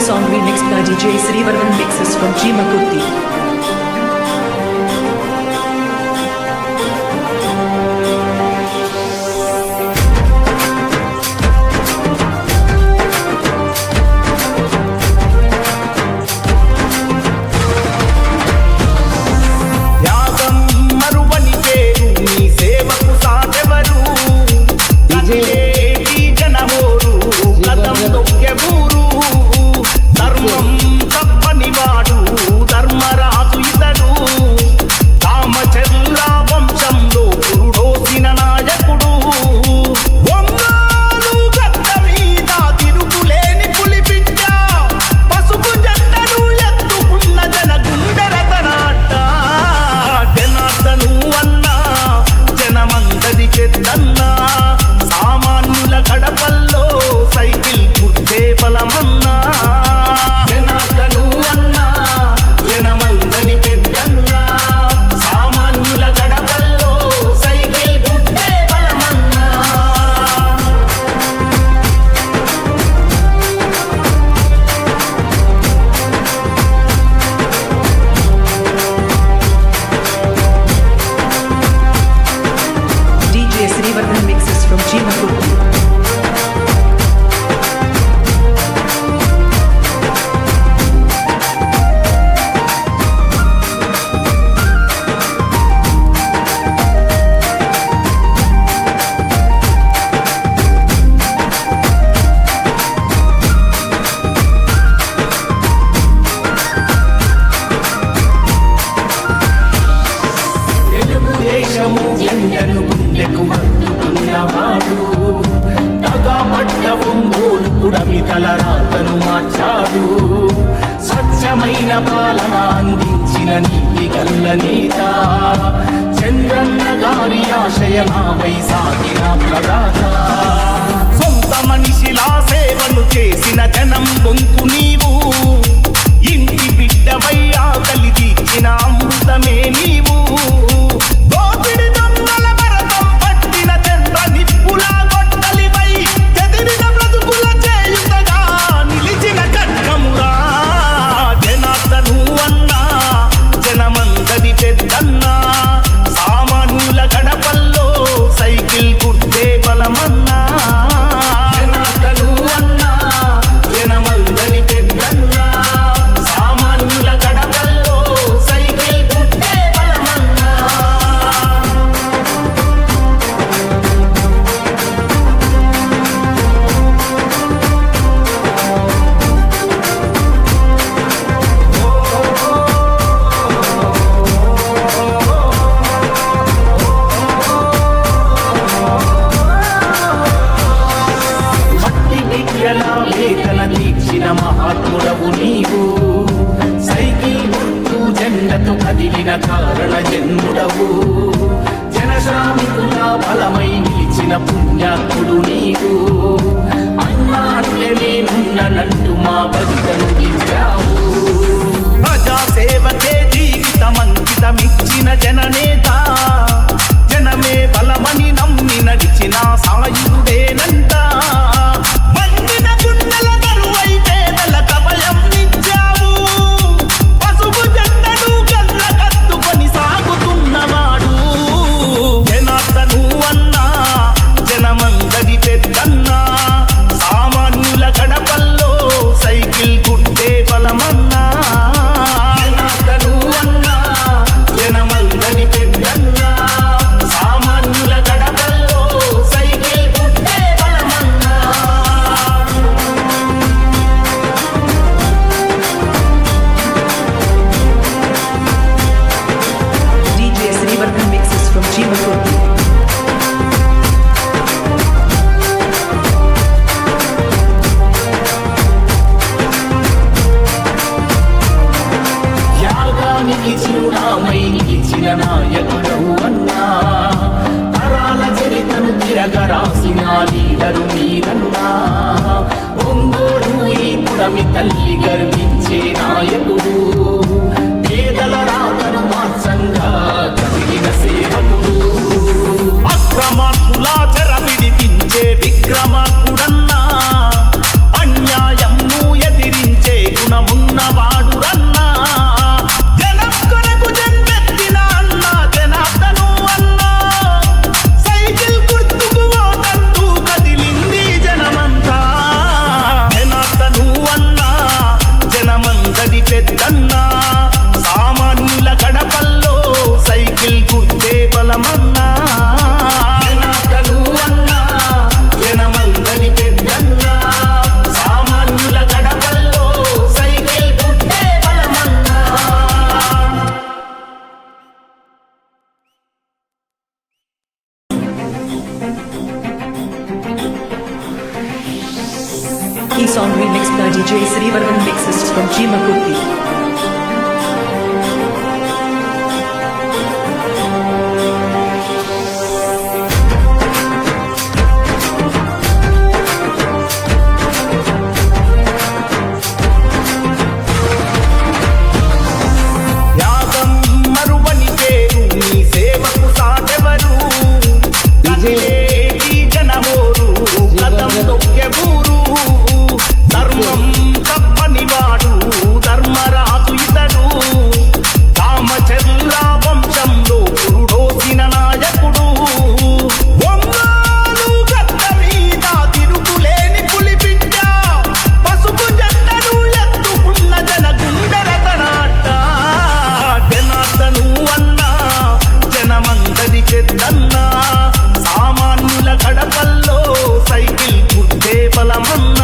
song remixed by DJ Srivarman mixes from Jima స్వచ్ఛమైన పాలన అందించిన నీతి గల్ల నేత. చంద్రన్న గారి ఆశయమా సాగిన ప్రదాత. సొంత మనిషిలా సేవలు చేసిన జనం గొంతు నీవు. ఇంటి బిడ్డవై కలి తీర్చిన అమృతమే నీవు. గోపిడి దొంగల భరతం పట్టిన చంద్ర నిప్పులా నీరన్నా ఒంగోడు ఈ పుడమి తల్లి గరు Key song remixed by DJ Srivarman mixes from Jimakuti. I'm a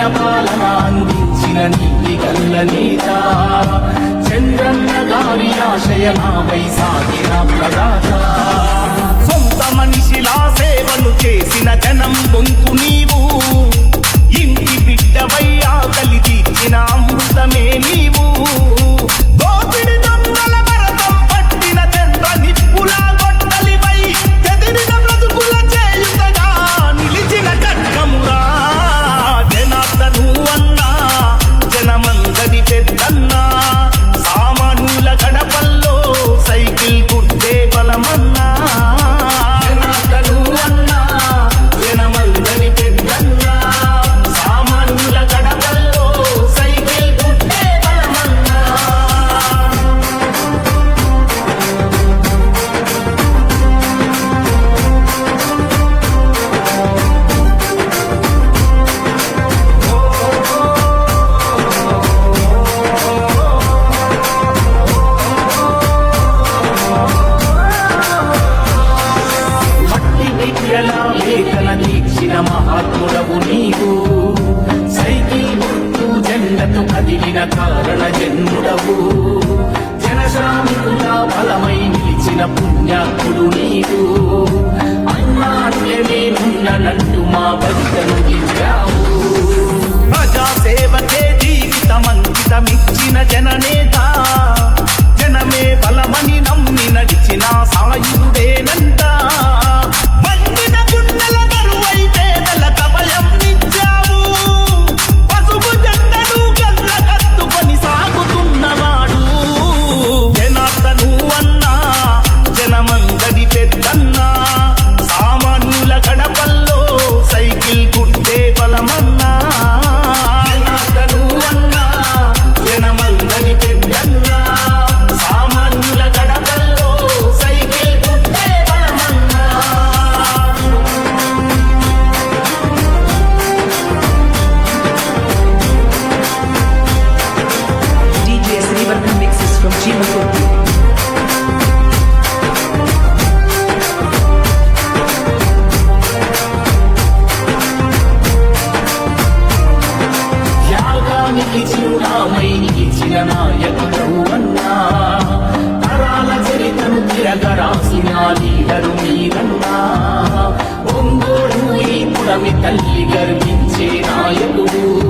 అందించిన పాలన అందించిన నీటి కల్ల నీత. చంద్రన్న గారి ఆశయనాపై సాగిన ప్రదాత. సొంత మనిషిలా సేవలు చేసిన జనం గొంతు నీవు. ఇంటి బిడ్డవై ఆకలి తీర్చిన అమృతమే నీవు. దోపిడి అందరూ మీరన్నా. ఒంగోడు ఈ పుడమి తల్లి గర్వించే నాయకుడు.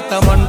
கத்தமன்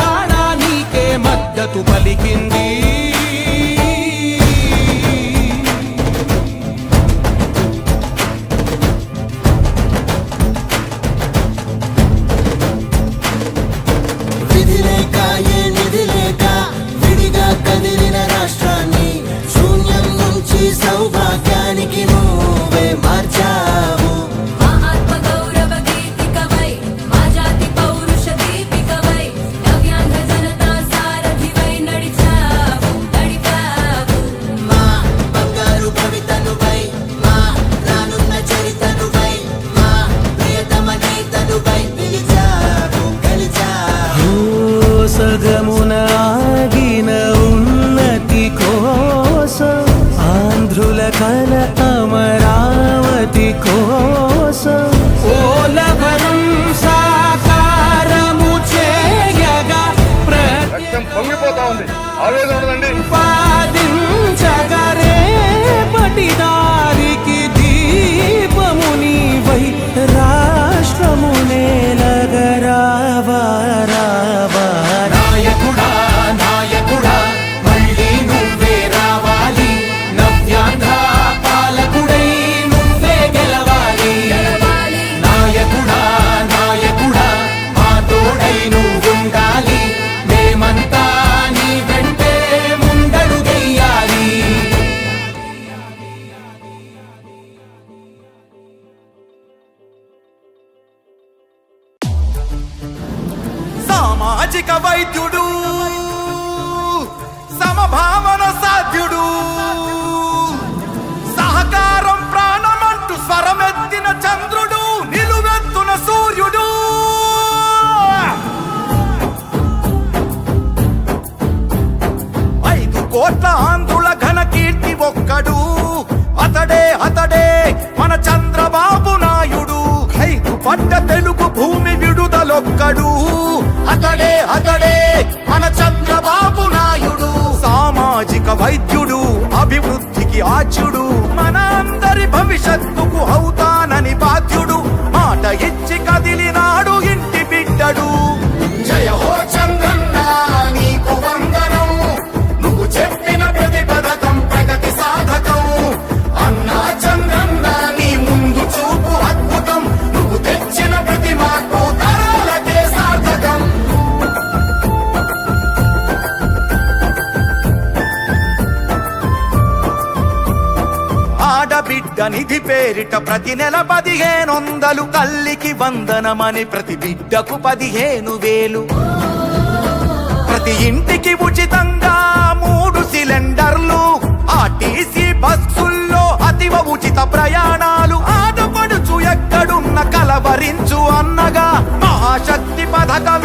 తెలంగాణ మద్దతు పలికింది. చూడండి పట్ట తెలుగు భూమి విడుదలొక్కడు. అతడే అతడే మన చంద్రబాబు నాయుడు. సామాజిక వైద్యుడు అభివృద్ధికి ఆచుడు మన అందరి భవిష్యత్తుకు అవుతాను పేరిట ప్రతి నెల పదిహేను వందలు కల్లికి వందనమని ప్రతి బిడ్డకు పదిహేను వేలు. ప్రతి ఇంటికి ఉచితంగా మూడు సిలిండర్లు ఆర్టీసీ బస్సుల్లో అతివ ఉచిత ప్రయాణాలు. ఆడపడుచు ఎక్కడున్న కలవరించు అన్నగా మహాశక్తి పథకం